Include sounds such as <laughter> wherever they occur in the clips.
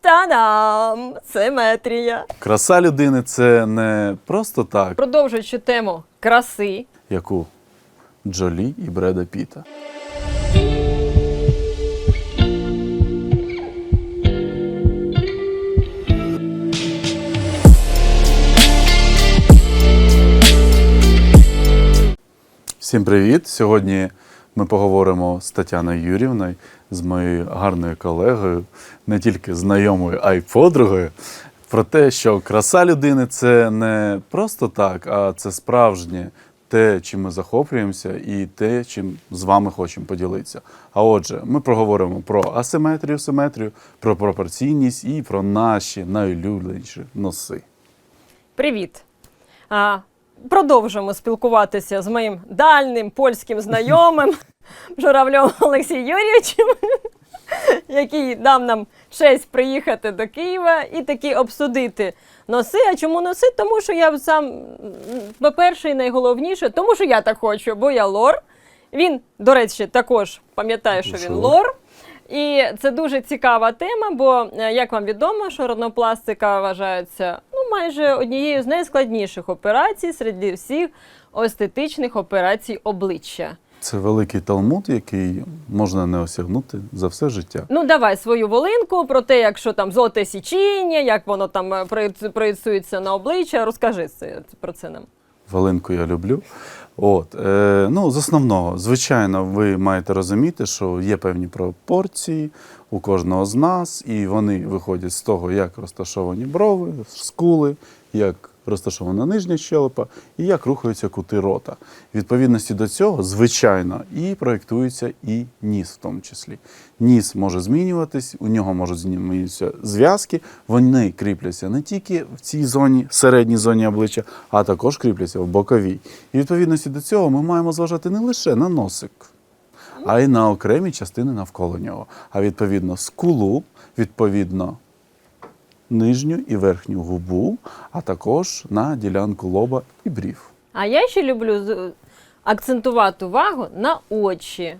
Та-дам! Симетрія. Краса людини це не просто так, Продовжуючи тему краси. як у Джолі і Бреда Піта. Всім привіт! Сьогодні ми поговоримо з Тетяною Юрівною, з моєю гарною колегою, не тільки знайомою, а й подругою, про те, що краса людини це не просто так, а це справжнє те, чим ми захоплюємося, і те, чим з вами хочемо поділитися. А отже, ми проговоримо про асиметрію, симетрію, про пропорційність і про наші найулюбленіші носи. Привіт! Продовжуємо спілкуватися з моїм дальним польським знайомим <laughs> Журавльом Олексієм Юрійовичем, <laughs> який дав нам честь приїхати до Києва і таки обсудити носи. А чому носи? Тому що я сам, по-перше, і найголовніше, тому що я так хочу, бо я лор. Він, до речі, також пам'ятає, що він лор. І це дуже цікава тема, бо е, як вам відомо, що роднопластика вважається ну майже однією з найскладніших операцій серед всіх естетичних операцій обличчя. Це великий талмуд, який можна не осягнути за все життя. Ну давай свою волинку про те, якщо там золоте січіння, як воно там е, проєц- на обличчя. Розкажи про це нам. Валинку я люблю. От, е, ну, з основного, звичайно, ви маєте розуміти, що є певні пропорції у кожного з нас, і вони виходять з того, як розташовані брови, скули, як розташована нижня щелепа і як рухаються кути рота. В відповідності до цього, звичайно, і проєктується і ніс в тому числі. Ніс може змінюватись, у нього можуть змінюватися зв'язки, вони кріпляться не тільки в цій зоні, середній зоні обличчя, а також кріпляться в боковій. І в відповідності до цього ми маємо зважати не лише на носик, а й на окремі частини навколо нього. А відповідно скулу, відповідно нижню і верхню губу, а також на ділянку лоба і брів. А я ще люблю акцентувати увагу на очі.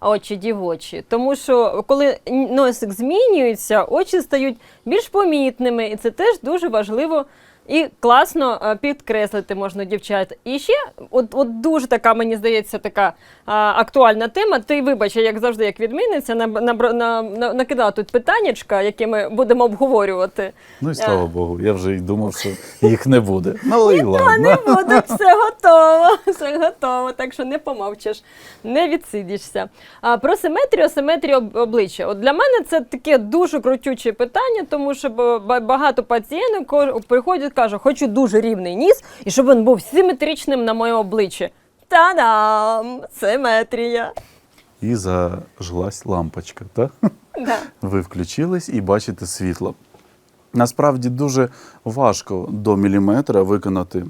Очі дівочі. Тому що коли носик змінюється, очі стають більш помітними, і це теж дуже важливо і класно е, підкреслити можна дівчат. І ще, от, от дуже така, мені здається, така а, актуальна тема. Ти вибач, як завжди, як відмінниця, на, на, на, на, накидала тут питаннячка, які ми будемо обговорювати. Ну і слава Богу, я вже й думав, що їх не буде. Ну і Не буде, все готово, <laughs> все готово, так що не помовчиш, не відсидишся. А про симетрію, асиметрію об- обличчя. От для мене це таке дуже крутюче питання, тому що ба- ба- багато пацієнтів приходять, кажуть, хочу дуже рівний ніс і щоб він був симетричним на моє обличчя. Та-дам! Симетрія. І зажглась лампочка, так? Да. Ви включились і бачите світло. Насправді дуже важко до міліметра виконати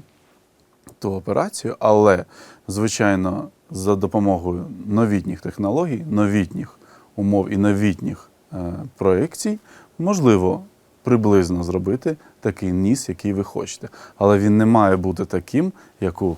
ту операцію, але, звичайно, за допомогою новітніх технологій, новітніх умов і новітніх е, проєкцій можливо приблизно зробити такий ніс, який ви хочете. Але він не має бути таким, як у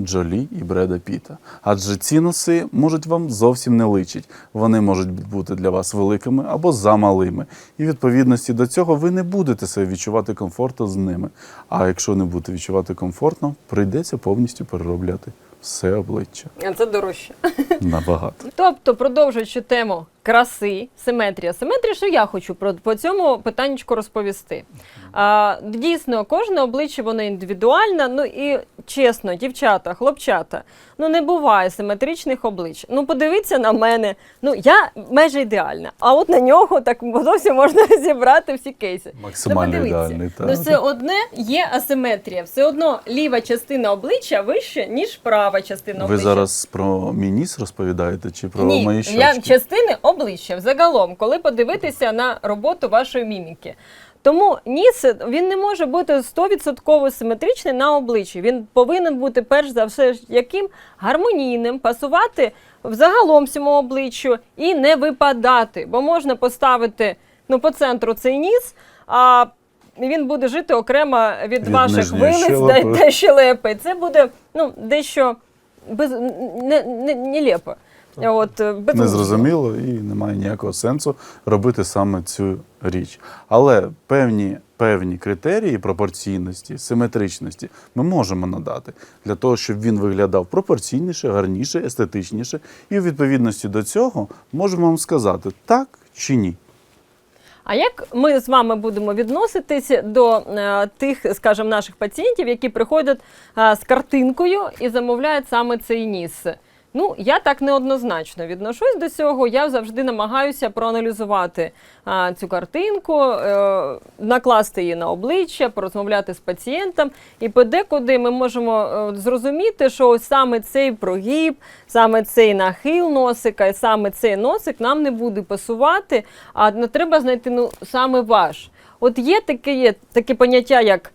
Джолі і Бреда Піта. Адже ці носи можуть вам зовсім не личить. Вони можуть бути для вас великими або замалими. І відповідності до цього ви не будете себе відчувати комфортно з ними. А якщо не будете відчувати комфортно, прийдеться повністю переробляти все обличчя А Це дорожче. набагато. Тобто, продовжуючи тему краси, симетрія. Симетрія, що я хочу про по цьому питаннячку розповісти. А, дійсно, кожне обличчя воно індивідуальне. Ну і чесно, дівчата, хлопчата, ну не буває симетричних облич. Ну, подивіться на мене. Ну я майже ідеальна. А от на нього так зовсім можна <laughs> розібрати всі кейси. Максимально ну, ідеальний, так. Ну, все одне є асиметрія. Все одно ліва частина обличчя вище, ніж права частина Ви обличчя. зараз про мій ніс розповідаєте чи про Ні, мої щочки? я частини обличчя взагалом, коли подивитися на роботу вашої міміки. Тому ніс він не може бути 100% симетричний на обличчі. Він повинен бути перш за все яким гармонійним, пасувати взагалом всьому обличчю і не випадати. Бо можна поставити ну, по центру цей ніс, а він буде жити окремо від, Від ваших вилиць та, та щелепи. Це буде ну, дещо без, не, не, нелепо. От, е, Незрозуміло і немає ніякого сенсу робити саме цю річ. Але певні, певні критерії пропорційності, симетричності ми можемо надати для того, щоб він виглядав пропорційніше, гарніше, естетичніше. І у відповідності до цього можемо вам сказати так чи ні. А як ми з вами будемо відноситись до е, тих, скажімо, наших пацієнтів, які приходять е, з картинкою і замовляють саме цей ніс? Ну, я так неоднозначно відношусь до цього. Я завжди намагаюся проаналізувати а, цю картинку, е, накласти її на обличчя, порозмовляти з пацієнтом. І подекуди ми можемо е, зрозуміти, що ось саме цей прогиб, саме цей нахил носика, і саме цей носик нам не буде пасувати, а не треба знайти ну, саме ваш. От є таке, є таке поняття, як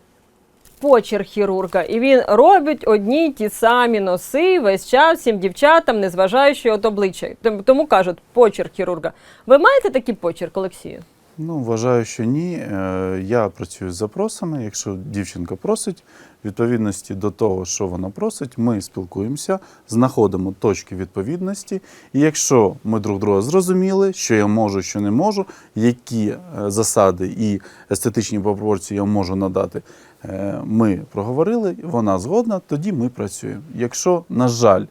почерк хірурга, і він робить одні й ті самі носи весь час всім дівчатам, незважаючи від обличчя. Тому- кажуть, почерк хірурга. Ви маєте такий почерк, Олексію? Ну, вважаю, що ні. Е, Я працюю з запросами. Якщо дівчинка просить, відповідності до того, що вона просить, ми спілкуємося, знаходимо точки відповідності. І якщо ми друг друга зрозуміли, що я можу, що не можу, які е, засади і естетичні пропорції я можу надати, ми проговорили, вона згодна, тоді ми працюємо. Якщо, на жаль,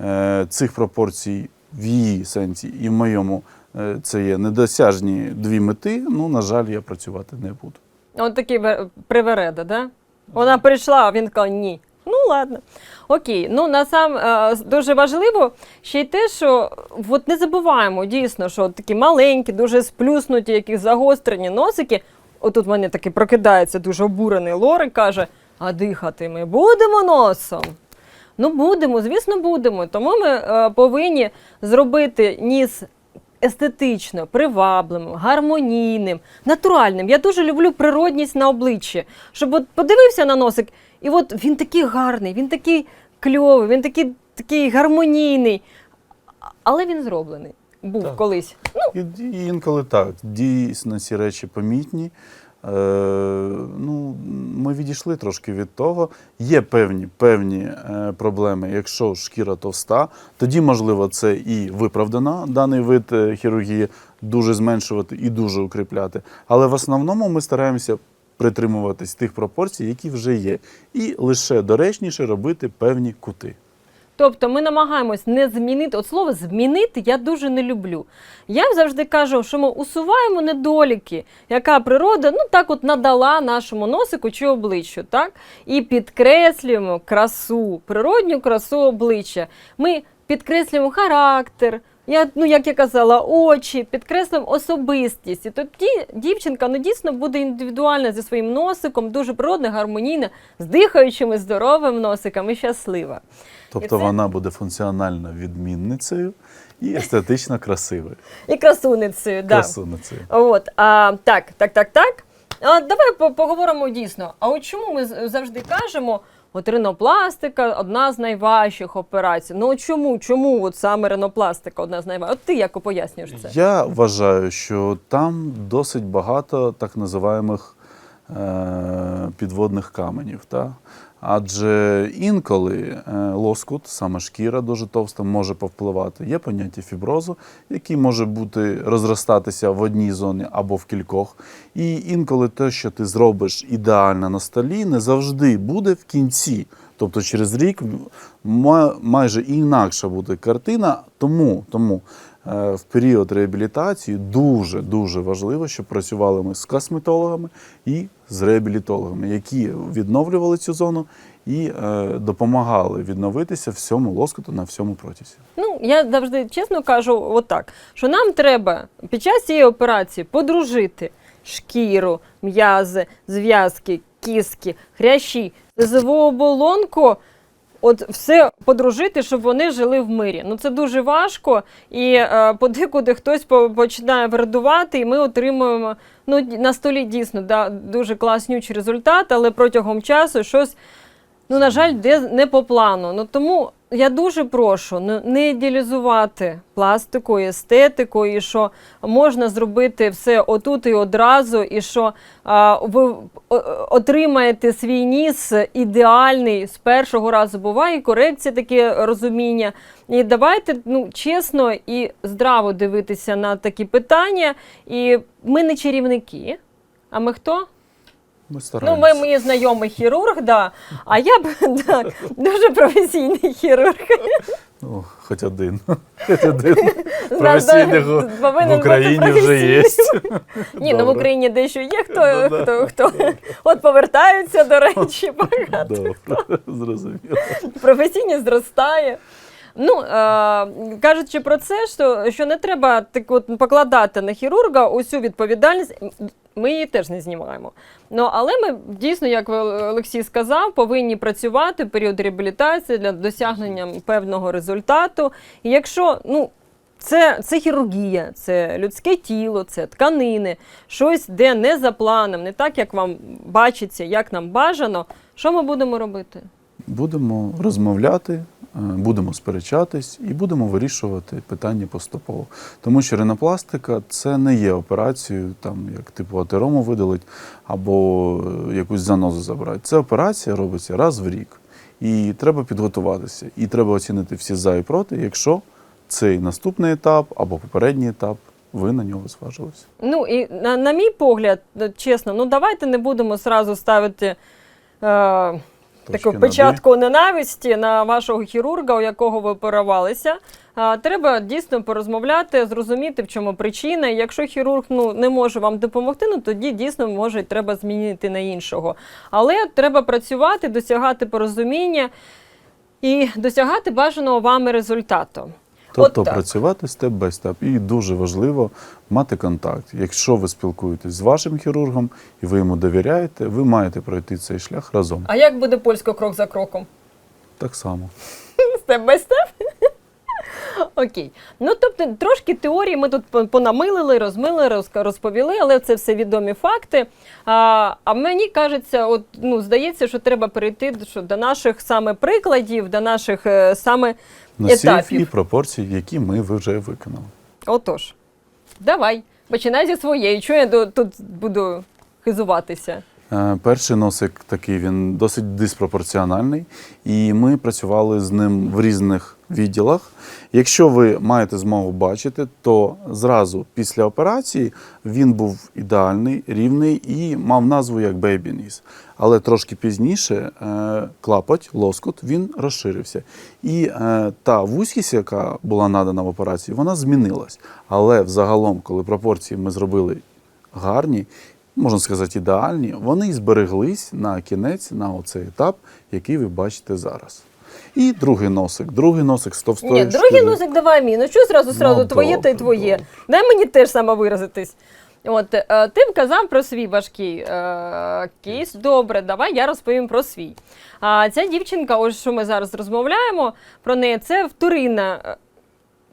е, цих пропорцій в її сенсі і в моєму е, це є недосяжні дві мети, ну, на жаль, я працювати не буду. От ве- привереда, да? Вона прийшла, а він сказав ні. Ну, ладно. Окей. Ну, насам е, дуже важливо ще й те, що от не забуваємо дійсно, що такі маленькі, дуже сплюснуті, якісь загострені носики. Отут в мене таки прокидається дуже обурений Лори, каже: а дихати ми будемо носом. Ну, будемо, звісно, будемо. Тому ми е, повинні зробити ніс естетично, привабливим, гармонійним, натуральним. Я дуже люблю природність на обличчі. Щоб от подивився на носик, і от він такий гарний, він такий кльовий, він такий, такий гармонійний. Але він зроблений. Був Так. колись. Ну, І, і інколи так, дійсно ці речі помітні. Е, ну, ми відійшли трошки від того. Є певні, певні е, проблеми. Якщо шкіра товста, тоді, можливо, це і виправдано даний вид е, хірургії дуже зменшувати і дуже укріпляти. Але в основному ми стараємося притримуватись тих пропорцій, які вже є, і лише доречніше робити певні кути. Тобто ми намагаємось не змінити. От слово змінити я дуже не люблю. Я завжди кажу, що ми усуваємо недоліки, яка природа ну так от надала нашому носику чи обличчю, так? І підкреслюємо красу, природню красу обличчя. Ми підкреслюємо характер. Я, ну, як я казала, очі, підкреслюємо особистість. І тоді дівчинка ну, дійсно буде індивідуальна зі своїм носиком, дуже природна, гармонійна, з дихаючими, здоровим носиком і щаслива. Тобто І це- вона буде функціонально відмінницею і <laughs> естетично красивою. І красуницею, да. Красуницею. От, а, так, так, так, так. А, давай поговоримо дійсно. А от чому ми завжди кажемо, от ринопластика одна з найважчих операцій. Ну чому? Чому от саме ринопластика одна з найважчих? От ти як пояснюєш це? Я вважаю, що там досить багато так називаємих підводних каменів. Та? Адже інколи е, лоскут, саме шкіра дуже товста, може повпливати. Є поняття фіброзу, який може бути розростатися в одній зоні або в кількох. І інколи те, що ти зробиш ідеально на столі, не завжди буде в кінці. Тобто через рік майже інакша буде картина. Тому, тому е, в період реабілітації дуже дуже важливо, щоб працювали ми з косметологами і з реабілітологами, які відновлювали цю зону і е, допомагали відновитися всьому лоскуту на всьому протязі. Ну, я завжди чесно кажу, отак, що нам треба під час цієї операції подружити шкіру, м'язи, зв'язки, кістки, хрящі, слизову оболонку. От все подружити, щоб вони жили в мирі. Ну це дуже важко, і е, подекуди хтось по- починає вердувати, і ми отримуємо ну на столі дійсно да, дуже класнючий результат, але протягом часу щось Ну, на жаль, де не по плану. Ну тому я дуже прошу ну, не ідеалізувати пластику, і естетику, і що можна зробити все отут і одразу, і що а, ви отримаєте свій ніс ідеальний з першого разу. Буває корекція, таке розуміння. І давайте ну, чесно і здраво дивитися на такі питання. І ми не чарівники. А ми хто? Ми Ну, ми мені знайомий хірург, да. а я б <laughs> да, дуже професійний хірург. Ну, хоч один. Хоч один. Професійних в Україні вже є. Ні, ну в Україні дещо є хто, Ну, да. хто, хто. От повертаються, до речі, багато. Зрозуміло. Професійність зростає. Ну, е, кажучи про це, що, що не треба так от покладати на хірурга усю відповідальність. Ми її теж не знімаємо. Ну, але ми дійсно, як Олексій сказав, повинні працювати в період реабілітації для досягнення певного результату. І якщо ну, це, це хірургія, це людське тіло, це тканини, щось, де не за планом, не так, як вам бачиться, як нам бажано, що ми будемо робити? Будемо розмовляти, е, будемо сперечатись і будемо вирішувати питання поступово. Тому що ринопластика це не є операцією, там як типу атерому видалить або е, якусь занозу забрати. Це операція робиться раз в рік. І треба підготуватися. І треба оцінити всі за і проти, якщо цей наступний етап або попередній етап ви на нього зважилися. Ну і на, на мій погляд, чесно, ну давайте не будемо сразу ставити е, таку печатку ненависті на вашого хірурга, у якого ви оперувалися. Треба дійсно порозмовляти, зрозуміти, в чому причина. Якщо хірург ну, не може вам допомогти, ну тоді дійсно може треба змінити на іншого. Але треба працювати, досягати порозуміння і досягати бажаного вами результату. Тобто От працювати степ бай степ. І дуже важливо мати контакт. Якщо ви спілкуєтесь з вашим хірургом і ви йому довіряєте, ви маєте пройти цей шлях разом. А як буде польсько крок за кроком? Так само. <laughs> Степ бай степ? <laughs> Окей. Ну, тобто, трошки теорії ми тут понамилили, розмили, розповіли, але це все відомі факти. А, а мені кажеться, от, ну, здається, що треба перейти до- що, до наших саме прикладів, до наших е, саме Носів етапів. і пропорцій, які ми вже виконали. Отож, давай, починай зі своєї. Чого я тут буду хизуватися? Е, Перший носик такий він досить диспропорціональний, і ми працювали з ним в різних відділах. Якщо ви маєте змогу бачити, то зразу після операції він був ідеальний, рівний і мав назву як бейбі ніс. Але трошки пізніше е, клапоть, лоскут, він розширився. І е, та вузькість, яка була надана в операції, вона змінилась. Але взагалом, коли пропорції ми зробили гарні, можна сказати, ідеальні, вони збереглись на кінець, на оцей етап, який ви бачите зараз. І другий носик. Другий носик з товстої Ні, другий шкіри. носик давай мій. Ну що зразу зразу Ну, твоє та й твоє. добре. Дай мені теж самовиразитись. От е, ти вказав про свій важкий е, кейс. Добре, давай я розповім про свій. А ця дівчинка, ось що ми зараз розмовляємо про неї, це вторинна. е,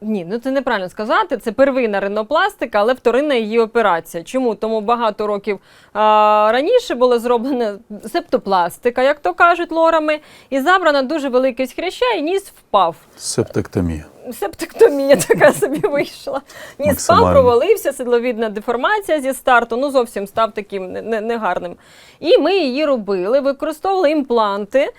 Ні, ну це неправильно сказати. Це первинна ринопластика, але вторинна її операція. Чому? Тому багато років а, раніше була зроблена септопластика, як то кажуть лорами, і забрана дуже великість хряща, і ніс впав. Септектомія. Септектомія <laughs> така собі вийшла. Ніс спав, провалився, седловідна деформація зі старту, ну зовсім став таким не- не- негарним. І ми її робили, використовували імпланти.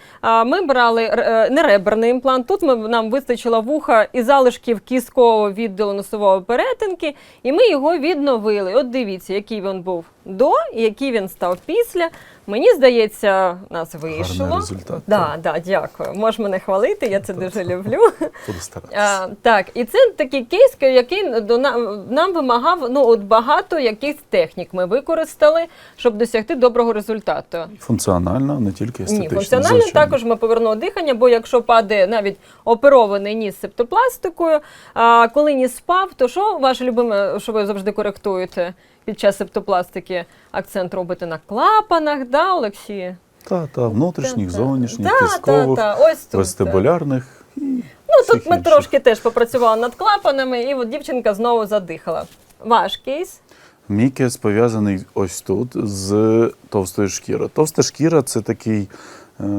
Ми брали е, нереберний імплант. Тут ми, нам вистачило вуха і залишків кісткового відділу носової перетинки, і ми його відновили. От дивіться, який він був до і який він став після. Мені здається, у нас вийшло. Гарний результат. Да, да, дякую. Можеш мене хвалити, я це дуже люблю. Буду старатися. А, так, і це такий кейс, який до нам, нам вимагав ну, от багато якихось технік. Ми використали, щоб досягти доброго результату. Функціонально, не тільки естетично. Ні, функціонально звичайно. також ми повернули дихання, бо якщо падає навіть оперований ніс септопластикою, а коли ніс спав, то що ваше любиме, що ви завжди коректуєте під час септопластики? Акцент робите на клапанах, да, Олексій? Та, та, внутрішніх, Та-та. зовнішніх, Та, кісткових, та, та, ось тут. вестибулярних. І Ну, тут ми інших. трошки теж попрацювали над клапанами, і от дівчинка знову задихала. Ваш кейс. Мій кейс пов'язаний ось тут з товстою шкірою. Товста шкіра це такий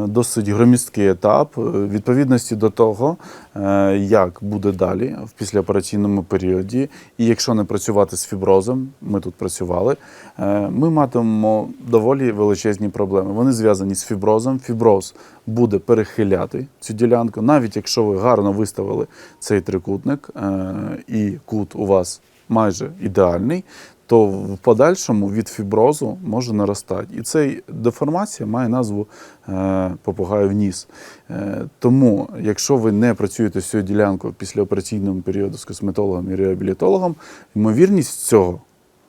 досить громісткий етап е, відповідності до того, е, як буде далі в післяопераційному періоді. І якщо не працювати з фіброзом, ми тут працювали, е, ми матимемо доволі величезні проблеми. Вони зв'язані з фіброзом. Фіброз буде перехиляти цю ділянку, навіть якщо ви гарно виставили цей трикутник е, і кут у вас майже ідеальний, то в подальшому від фіброзу може наростати. І ця деформація має назву е, попугаю ніс. Е, тому, якщо ви не працюєте з цією ділянкою після операційного періоду з косметологом і реабілітологом, ймовірність цього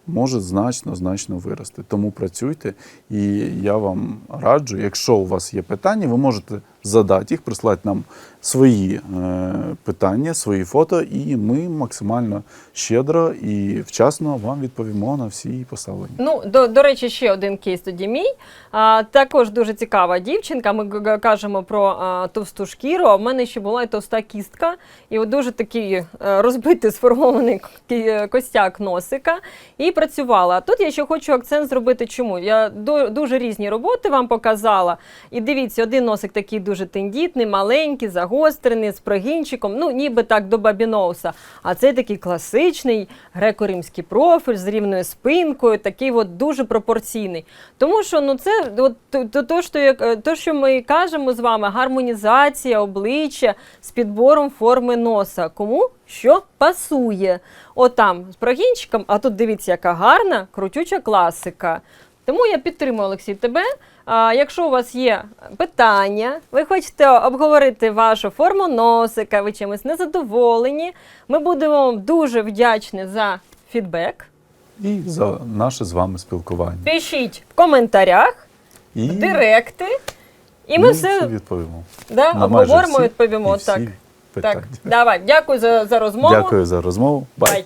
може значно значно вирости. Тому працюйте, і я вам раджу, якщо у вас є питання, ви можете задати їх, прислати нам свої е, питання, свої фото, і ми максимально щедро і вчасно вам відповімо на всі поставлені. Ну, до, до речі, ще один кейс тоді мій. А, також дуже цікава дівчинка. Ми кажемо про а, товсту шкіру. А в мене ще була і товста кістка, і от дуже такий е, розбитий сформований костяк носика. І працювала. Тут я ще хочу акцент зробити. Чому? Я дуже різні роботи вам показала. І дивіться, один носик такий дуже тендітний, маленький, загострений, з прогінчиком, ну ніби так до бабіноуса. А цей такий класичний греко-римський профіль з рівною спинкою, такий от дуже пропорційний. Тому що ну це от, то, то, що, е, то, що ми кажемо з вами, гармонізація обличчя з підбором форми носа. Кому що пасує. Отам з прогінчиком, а тут дивіться, яка гарна, крутюча класика. Тому я підтримую Олексій тебе. Якщо у вас є питання, ви хочете обговорити вашу форму носика, ви чимось незадоволені, ми будемо вам дуже вдячні за фідбек. І за наше з вами спілкування. Пишіть в коментарях, І в директи, і ми все відповімо. да, На обговоримо всі відповімо. і всі Так, питання. так, давай, дякую за, за розмову. Дякую за розмову. Бай. Бай.